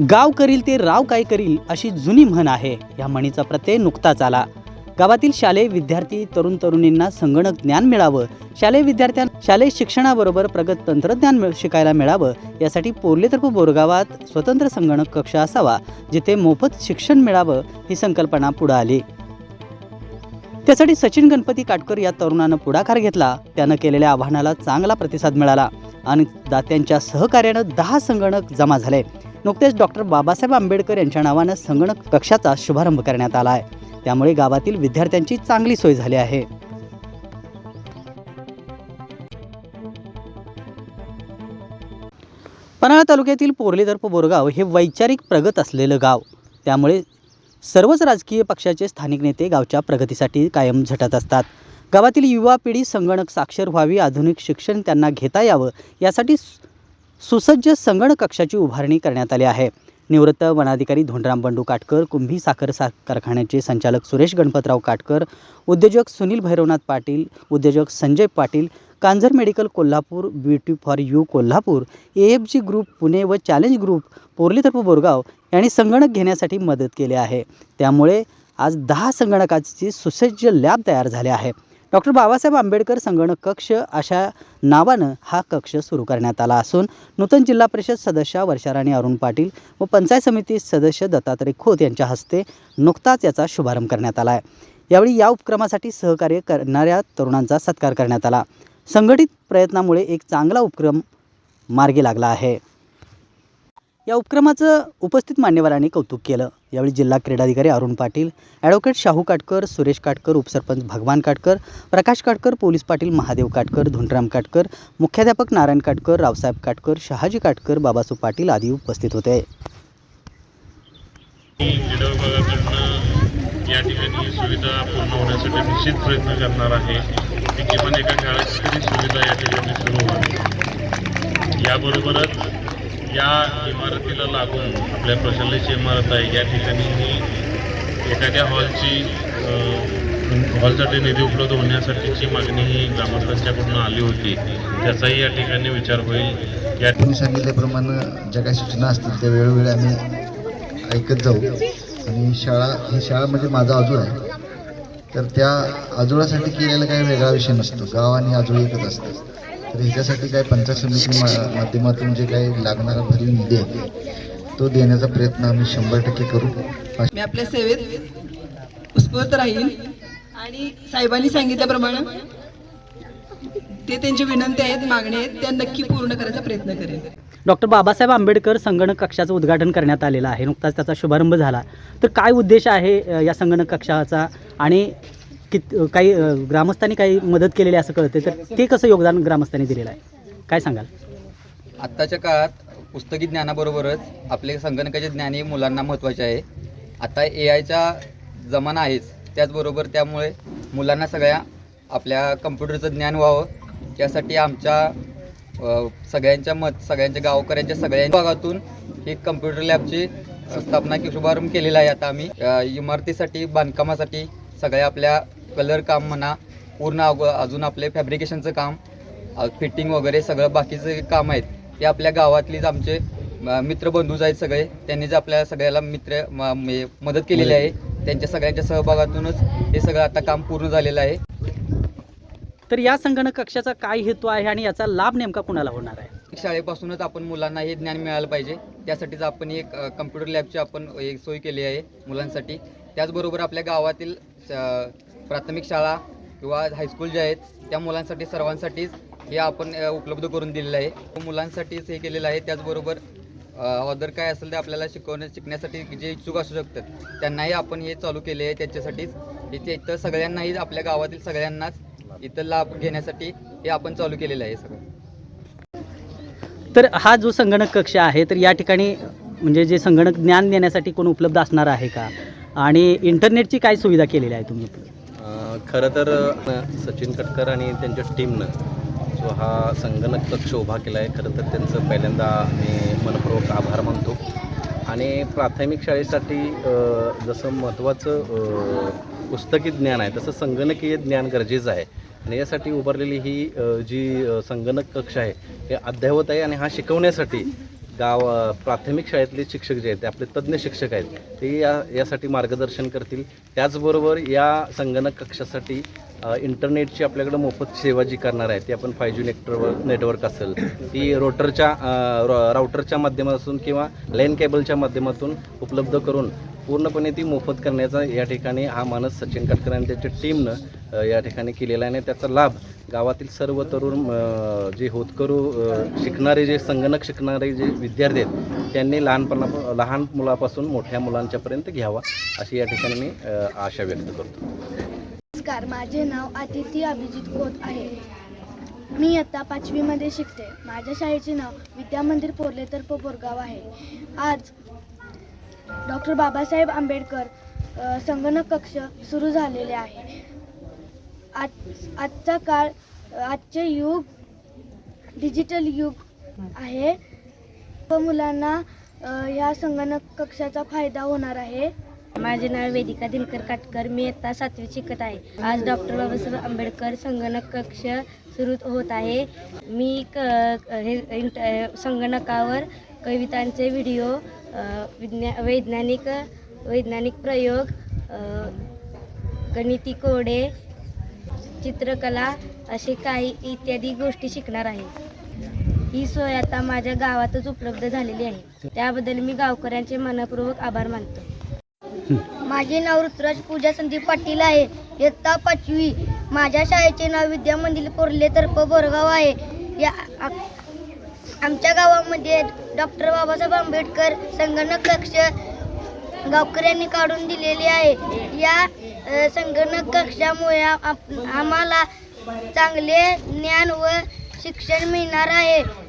गाव करील ते राव काय करील अशी जुनी म्हण आहे. या म्हणीचा प्रत्यय नुकताच आला. गावातील शालेय विद्यार्थी तरुण तरुणींना संगणक ज्ञान मिळावं शालेय विद्यार्थ्यां शालेय शिक्षणाबरोबर प्रगत तंत्रज्ञान शिकायला मिळावं यासाठी पोर्लेतर्फ बोरगावात स्वतंत्र संगणक कक्ष असावा जिथे मोफत शिक्षण मिळावं ही संकल्पना पुढे आली. त्यासाठी सचिन गणपती काटकर या तरुणानं पुढाकार घेतला. त्यानं केलेल्या आव्हानाला चांगला प्रतिसाद मिळाला आणि दात्यांच्या सहकार्यानं दहा संगणक जमा झाले. नुकतेच डॉक्टर बाबासाहेब आंबेडकर यांच्या नावानं संगणक कक्षाचा शुभारंभ करण्यात आला आहे त्यामुळे गावातील विद्यार्थ्यांची चांगली सोय झाली आहे. पन्हाळा तालुक्यातील पोर्लेदर्प बोरगाव हे वैचारिक प्रगत असलेलं गाव. त्यामुळे सर्वच राजकीय पक्षाचे स्थानिक नेते गावच्या प्रगतीसाठी कायम झटत असतात. गावातील युवा पिढी संगणक साक्षर व्हावी आधुनिक शिक्षण त्यांना घेता यावं यासाठी सुसज्ज संगणक कक्षाची उभारणी करण्यात आली आहे. निवृत्त वनाधिकारी धोंडराम बंडू काटकर कुंभी साखर सा कारखान्याचे संचालक सुरेश गणपतराव काटकर उद्योजक सुनील भैरवनाथ पाटील उद्योजक Sanjay Patil Kanjar medical Kolhapur beauty for you Kolhapur A F G group Pune व चॅलेंज ग्रुप पोर्लीतर्फ बोरगाव यांनी संगणक घेण्यासाठी मदत केली आहे. त्यामुळे आज दहा संगणकाची सुसज्ज लॅब तयार झाले आहे. डॉक्टर बाबासाहेब आंबेडकर संगणक कक्ष अशा नावानं हा कक्ष सुरू करण्यात आला असून नूतन जिल्हा परिषद सदस्य वर्षाराणी अरुण पाटील व पंचायत समिती सदस्य दत्तात्रय खोत यांच्या हस्ते नुकताच याचा शुभारंभ करण्यात आला आहे. यावेळी या उपक्रमासाठी सहकार्य करणाऱ्या तरुणांचा सत्कार करण्यात आला. संघटित प्रयत्नामुळे एक चांगला उपक्रम मार्गी लागला आहे. या उपक्रमाचं उपस्थित मान्यवरांनी कौतुक केलं. यावेळी जिल्हा क्रीडाधिकारी अरुण पाटील ॲडव्होकेट शाहू काटकर सुरेश काटकर उपसरपंच भगवान काटकर प्रकाश काटकर पोलीस पाटील महादेव काटकर धुंडराम काटकर मुख्याध्यापक नारायण काटकर रावसाहेब काटकर शहाजी काटकर बाबासू पाटील आदी उपस्थित होते. या ठिकाणी सुविधा पूर्ण होण्यासाठी निश्चित प्रयत्न करणार आहे. की किमान एका शाळेची तरी सुविधा या ठिकाणी सुरू व्हावी याबरोबरच या इमारतीला लागून आपल्या प्रशालेची इमारत आहे या ठिकाणी ही एखाद्या हॉलची हॉलसाठी निधी उपलब्ध होण्यासाठीची मागणी ही ग्रामस्थांच्याकडून आली होती. त्याचाही या ठिकाणी विचार होईल. या तुम्ही सांगितल्याप्रमाणे ज्या काही सूचना असतील त्या वेळोवेळी आम्ही ऐकत जाऊ. आणि शाळा ही शाळा म्हणजे माझा आजोळ आहे. तर त्या आजोळासाठी केलेला काही वेगळा विषय नसतो. गाव आणि आजोळ एकच असतं. तर ह्याच्यासाठी काय पंचायत समिती माध्यमातून जे काही लागणारा भरीव निधी आहे तो देण्याचा प्रयत्न आम्ही शंभर टक्के करू. मी आपल्या सेवेत उत्स्फूर्त राहील आणि साहेबांनी सांगितल्याप्रमाणे ते त्यांची विनंती आहेत मागणी आहेत त्या नक्की पूर्ण करायचा प्रयत्न करेल डॉक्टर बाबासाहेब आंबेडकर संगणक कक्षाचं उद्घाटन करण्यात आलेलं आहे. नुकताच त्याचा शुभारंभ झाला. तर काय उद्देश आहे या संगणक कक्षाचा? आणि कित काही ग्रामस्थांनी काही मदत केलेली असं कळते तर ते कसं योगदान ग्रामस्थांनी दिलेलं आहे? काय सांगाल? आत्ताच्या काळात पुस्तकी ज्ञानाबरोबरच आपले संगणकाचे ज्ञानही मुलांना महत्त्वाचे आहे. आता ए आयचा जमाना आहेच त्याचबरोबर त्यामुळे मुलांना सगळ्या आपल्या कम्प्युटरचं ज्ञान व्हावं. त्यासाठी आमच्या अ, सगळ्यांच्या मत सगळ्यांच्या गावकऱ्यांच्या सगळ्यांच्या भागातून ही कम्प्युटर लॅबची अ, स्थापना की शुभारंभ केलेला आहे आता आम्ही. अ, इमारतीसाठी बांधकामासाठी सगळ्या आपल्या कलर काम म्हणा पूर्ण अग- अजून आपले फॅब्रिकेशनचं काम फिटिंग वगैरे सगळं बाकीचे काम आहेत ते आपल्या गावातलीच आमचे म- मित्रबंधूच आहेत सगळे त्यांनीच आपल्या सगळ्याला मित्र म्हणजे मदत केलेली आहे. त्यांच्या सगळ्यांच्या सहभागातूनच हे सगळं आता काम पूर्ण झालेलं आहे. तर या संगणक कक्षाचा काय हेतू आहे आणि याचा लाभ नेमका कुणाला होणार आहे? शाळेपासूनच आपण मुलांना हे ज्ञान मिळालं पाहिजे. त्यासाठीच आपण एक कम्प्युटर लॅबची आपण एक सोय केली आहे मुलांसाठी. त्याचबरोबर आपल्या गावातील प्राथमिक शाळा किंवा हायस्कूल जे आहेत त्या मुलांसाठी सर्वांसाठीच हे आपण उपलब्ध करून दिलेलं आहे. मुलांसाठीच हे केलेलं आहे. त्याचबरोबर अदर काय असेल ते आपल्याला शिकवण्या शिकण्यासाठी जे इच्छुक असू शकतात त्यांनाही आपण हे चालू केले आहे त्याच्यासाठीच. इथे इथं सगळ्यांनाही आपल्या गावातील सगळ्यांनाच इथं लाभ घेण्यासाठी हे आपण चालू केलेलं आहे सगळं. तर हा जो संगणक कक्ष आहे तर या ठिकाणी म्हणजे जे संगणक ज्ञान देण्यासाठी कोण उपलब्ध असणार आहे का? आणि इंटरनेटची काय सुविधा केलेली आहे तुम्ही? खरं तर सचिन कटकर आणि त्यांच्या टीमनं जो हा संगणक कक्ष उभा केला आहे खरं तर त्यांचं पहिल्यांदा मी मनपूर्वक आभार मानतो. आणि प्राथमिक शाळेसाठी जसं महत्त्वाचं पुस्तकी ज्ञान आहे तसं संगणकीय ज्ञान गरजेचं आहे. आणि यासाठी उभारलेली ही जी संगणक कक्ष आहे हे अद्ययावत आहे आणि हा शिकवण्यासाठी गाव प्राथमिक शाळेतले शिक्षक जे आहेत ते आपले तज्ज्ञ शिक्षक आहेत ते या यासाठी मार्गदर्शन करतील. त्याचबरोबर या संगणक कक्षासाठी इंटरनेटची आपल्याकडं मोफत सेवा जी करणार आहे ती आपण फाय जी नेटवर्क नेटवर्क असेल ती रोटरच्या राऊटरच्या राउटरच्या माध्यमातून किंवा लाईन केबलच्या माध्यमातून उपलब्ध करून पूर्णपणे ती मोफत करण्याचा या ठिकाणी हा मानस सचिन काटकर आणि त्याच्या टीमनं या ठिकाणी केलेला आहे आणि त्याचा लाभ गावातील सर्व तरुण जे होतकरू शिकणारे जे संगणक शिकणारे जे विद्यार्थी आहेत त्यांनी लहानपणा लहान मुलापासून मोठ्या मुलांच्यापर्यंत घ्यावा अशी या ठिकाणी मी आशा व्यक्त करतो. नमस्कार माझे नाव आदिती अभिजित खोत आहे. मी इयत्ता पाचवीमध्ये शिकते. माझ्या शाळेचे नाव विद्या मंदिर तर तर्फ बोरगाव आहे. आज डॉक्टर बाबासाहेब आंबेडकर संगणक कक्ष सुरू झालेले आहे. आज आजचा काळ आजचे युग डिजिटल युग आहे. व मुलांना ह्या संगणक कक्षाचा फायदा होणार आहे. माझे नाव वेदिका दिनकर काटकर. मी इयत्ता सातवी शिकत आहे. आज डॉक्टर बाबासाहेब आंबेडकर संगणक कक्ष सुरू होत आहे. मी क हे संगणकावर कवितांचे व्हिडिओ विज्ञा वैज्ञानिक वैज्ञानिक प्रयोग गणिती कोडे चित्रकला असे काही इत्यादी गोष्टी शिकणार आहे. ही सोय आता माझ्या गावातच उपलब्ध झालेली आहे. त्याबद्दल मी गावकऱ्यांचे मनपूर्वक आभार मानतो. माझे नाव ऋतुराज पूजा संदीप पाटील आहे. इयत्ता पाचवी. माझ्या शाळेचे नाव विद्यामंदिर मंदिर तर्फ बोरगाव आहे. या आमच्या गावामध्ये डॉक्टर बाबासाहेब आंबेडकर संगणक कक्ष गावकऱ्यांनी काढून दिलेली आहे. या संगणक कक्षामुळे आप- आम्हाला चांगले ज्ञान व शिक्षण मिळणार आहे.